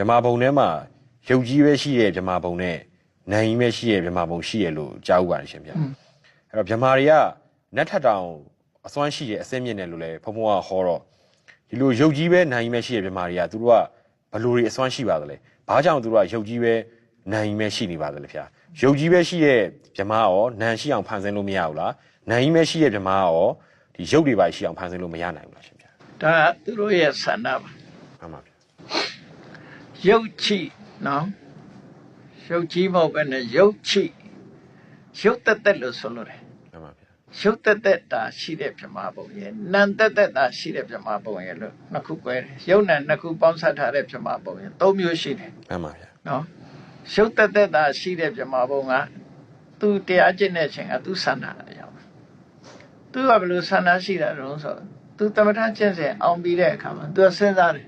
ဗမာပုံထဲမှာရုပ်ကြီးပဲရှိတဲ့ဗမာပုံနဲ့နိုင်ကြီးပဲရှိတဲ့ဗမာပုံရှိရလို့ကြားဥပါတယ်ရှင်ဗျအဲ့တော့ဗမာတွေကနတ်ထက်တောင်အစွမ်းရှိတဲ့အစင်းမြင့်တယ်လို့လည်းဖုံဖုံကဟောတော့ဒီလိုရုပ်ကြီးပဲနိုင်ကြီးပဲရှိတဲ့ဗမာတွေကသူတို့ကဘယ်လိုတွေအစွမ်းရှိပါသလဲဘာကြောင့်သူတို့ကရုပ်ကြီးပဲနိုင်ကြီးပဲရှိနေပါသလဲဗျာရုပ်ကြီးပဲရှိတဲ့ဗမာရောနန်ရှိအောင်ဖန်ဆင်းလို့မရဘူးလားနိုင်ကြီးပဲရှိတဲ့ဗမာရောဒီရုပ်တွေပါရှိအောင်ဖန်ဆင်းလို့မရနိုင်ဘူးလားရှင်ဗျာဒါသူတို့ရဲ့ဆန္ဒပါမှန်ပါဗျာ ရုပ်ချိနော်ရုပ်ကြီးမဟုတ်ပဲနဲ့ရုပ်ချိရုပ်တက်တက်လို့ဆိုလို့တယ်မှန်ပါဗျာရုပ်တက်တက်တာရှိတဲ့ပြမဘုံရဲ့နံတက်တက်တာရှိတဲ့ပြမဘုံရဲ့လို့နှစ်ခု꿰တယ်ရုပ်နဲ့နှစ်ခုပေါင်းစပ်ထားတဲ့ပြမဘုံရဲ့သုံးမျိုးရှိတယ်မှန်ပါဗျာနော်ရုပ်တက်တက်တာရှိတဲ့ပြမဘုံကသူတရားကျင့်တဲ့အချိန်ကသူဆန္ဒအရောက်သူကဘယ်လိုဆန္ဒရှိတာတုံးဆိုသူတမထကျင့်စဉ်အောင်ပြီးတဲ့အခါမှာသူစဉ်းစားတယ်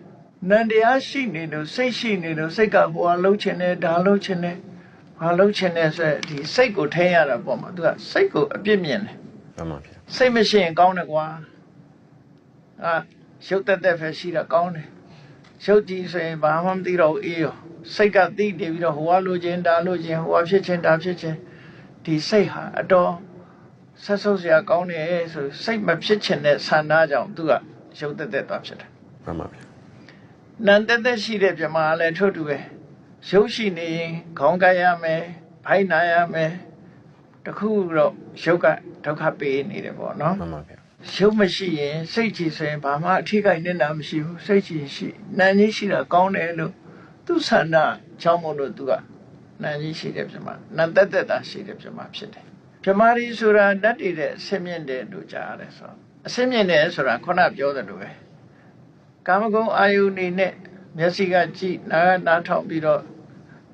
နန္တရားရှိနေလို့စိတ်ရှိနေလို့စိတ်ကဟိုဟာလှုပ်ချင်တယ်ဒါလှုပ်ချင်တယ်ဘာလှုပ်ချင်တယ်ဆိုရယ်ဒီစိတ်ကိုထိန်းရတာပေါ့မှာသူကစိတ်ကိုအပြစ်မြင်တယ်မှန်ပါဗျာစိတ်မရှိရင်ကောင်းတယ်ကွာအာရုပ်တက်တက်ပဲရှိတာကောင်းတယ်ရုပ်ကြည့်ဆိုရင်ဘာမှမသိတော့ဘူးအေးရောစိတ်ကသိနေပြီးတော့ဟိုကလိုချင်ဒါလိုချင်ဟိုကဖြစ်ချင်ဒါဖြစ်ချင်ဒီစိတ်ဟာအတော်ဆက်ဆုပ်စရာကောင်းတယ်ဆိုစိတ်မဖြစ်ချင်တဲ့ဆန္ဒကြောင့်သူကရုပ်တက်တက်သွားဖြစ်တယ်မှန်ပါဗျာ နံတက်တက်ရှိတဲ့ပြမလည်းထို့တူပဲရုပ်ရှိနေရင်ခေါင်းကပ်ရမယ်ဖိုက်နာရမယ်တခုတော့ရုပ်ကဒုက္ခပေးနေတယ်ပေါ့နော်မှန်ပါဗျာရုပ်မရှိရင်စိတ်ကြည်ဆိုရင်ဘာမှအထိခိုက်နေတာမရှိဘူးစိတ်ကြည်ရှိနာကြီးရှိတာကောင်းတယ်လို့သူဆန္ဒချောင်းမလို့သူကနာကြီးရှိတယ်ပြမနာတက်တက်တာရှိတယ်ပြမဖြစ်တယ်ပြမရီဆိုတာတတ်တည်တဲ့အစင်းမြင့်တယ်လို့ကြားရတယ်ဆိုတော့အစင်းမြင့်တယ်ဆိုတာခုနပြောသလိုပဲ ကာမဂုဏ်အာယုန်နေနဲ့မျက်စိကကြည့်နားကနားထောင်ပြီးတော့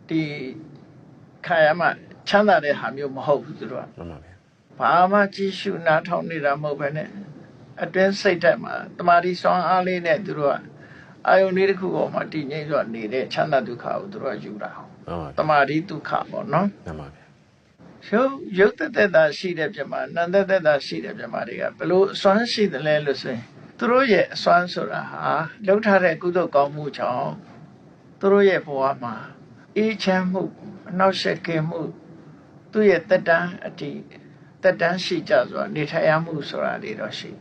ဒီခါရမချမ်းသာတဲ့ဟာမျိုးမဟုတ်ဘူးသူတို့ကမှန်ပါဗျာဘာမှကြည့်ရှုနားထောင်နေတာမဟုတ်ပဲနဲ့အတွင်းစိတ်ဓာတ်မှာတမာတိစွမ်းအားလေးနဲ့သူတို့ကအာယုန်လေးတစ်ခုပေါ်မှာတည်ငြိမ်စွာနေတဲ့ချမ်းသာဒုက္ခကိုသူတို့ကယူတာဟုတ်မှန်ပါဗျာတမာတိဒုက္ခပေါ့နော်မှန်ပါဗျာရုပ်ရုပ်သက်သက်သာရှိတဲ့ပြမနာမ်သက်သက်သာရှိတဲ့ပြမတွေကဘလို့အစွမ်းရှိတယ်လဲလို့ဆိုရင် သူတို့ရဲ့အစွမ်းဆိုတာဟာလှုပ်ထားတဲ့ကုသိုလ်ကောင်းမှုကြောင့်သူတို့ရဲ့ဘဝမှာအေးချမ်းမှုအနှောက်အယှက်ကင်းမှုသူ့ရဲ့တက်တန်းအတ္တိတက်တန်းရှိကြစွာနေထိုင်ရမှုဆိုတာတွေတော့ရှိတယ်